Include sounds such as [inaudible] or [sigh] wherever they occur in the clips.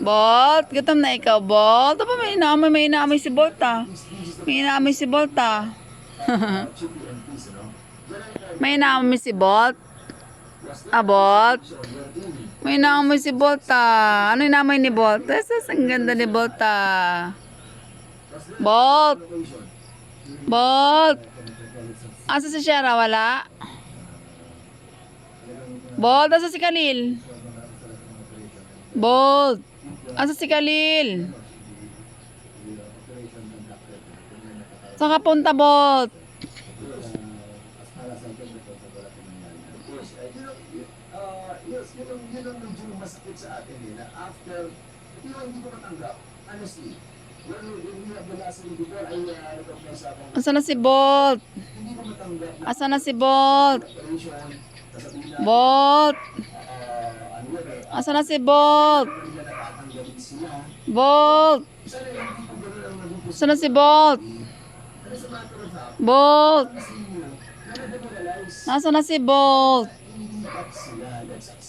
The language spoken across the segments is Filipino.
Bolt, gutom na ikaw, Bolt. Aba, may inaamoy, may inaamoy si Bolt, ah. May inaamoy si Bolt, ah. [laughs] may inaamoy si Bolt. Ah, Bolt. May inaamoy si Bolt, ah. Ano inaamoy ni Bolt? Esas, ang ganda ni Bolt, ah. Bolt. Bolt. Asa si Shara? Wala? Bolt, asa si Khalil? Bolt. Asa si Khalil? Saan ka punta, Bolt? Yes, yun ang, yun ang medyo masakit sa atin eh, na after, pero hindi ko matanggap, honestly. When, when we have the last week before, I uh, recognize ako, Asa na si Bolt? hindi ko Asa na si Bolt? Bolt. Asa na si Bolt? Bolt. Asa na si Bolt? Bolt. kasi nare-demoralize, Nasa na si Bolt?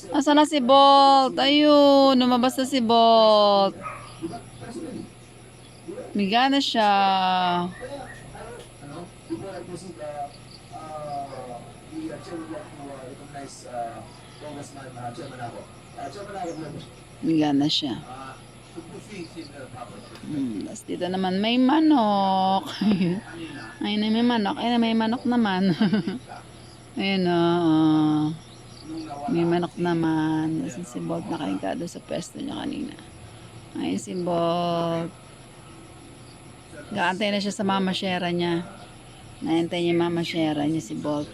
Asa na si Bolt? Ayun, lumabas na si Bolt. Miga na siya. Miga na siya. Hmm, tapos dito naman may manok. [laughs] Ayun na may manok. Ayun na may manok naman. [laughs] Ayun o. may manok naman. Tapos si Bolt nakahiga doon sa pwesto niya kanina. Ayun si Bolt. Gaantay na siya sa mama shera niya. Naantay niya mama shera niya si Bolt.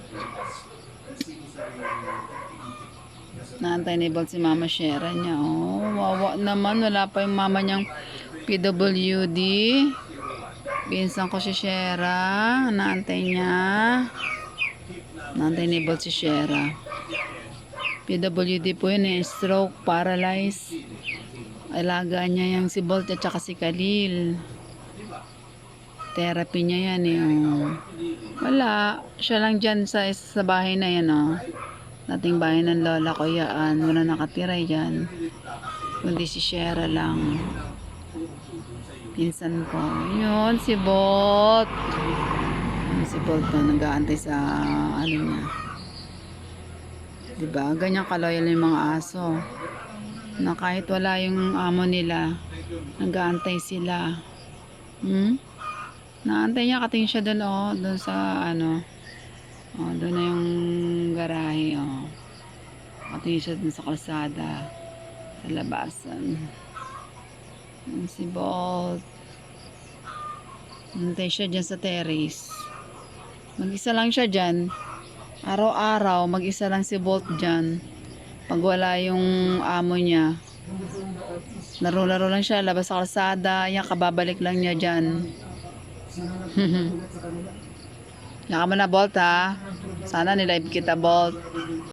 Naantay ni Bolt si mama shera niya. Oh, wawa naman. Wala pa yung mama niyang PWD. Pinsan ko si Shera. Naantay niya. Naantay ni Bolt si Shera. PWD po yun eh. Stroke, paralyzed. Alaga niya yung si Bolt at saka si Khalil. Therapy niya yan eh. oh. Wala. Siya lang dyan sa, sa bahay na yan oh. Dating bahay ng lola ko yan. Wala nakatira yan. Kundi si Shera lang. Pinsan ko. Yun, si Bot. Si Bot na nag-aantay sa ano niya. Diba? Ganyan kaloyal yung mga aso. Na kahit wala yung amo nila, nag-aantay sila. Hmm? Naantay niya, katingin siya doon, oh, doon sa, ano, oh, doon na yung. Katingin siya doon sa kalsada, sa labasan. Yan si Bolt. Nantay siya dyan sa terrace. Mag-isa lang siya dyan. Araw-araw, mag-isa lang si Bolt dyan. Pag wala yung amo niya, laro-laro lang siya, labas sa kalsada, yan, kababalik lang niya dyan. [laughs] Yaka mo na, Bolt, ha? Sana nilive kita, Bolt.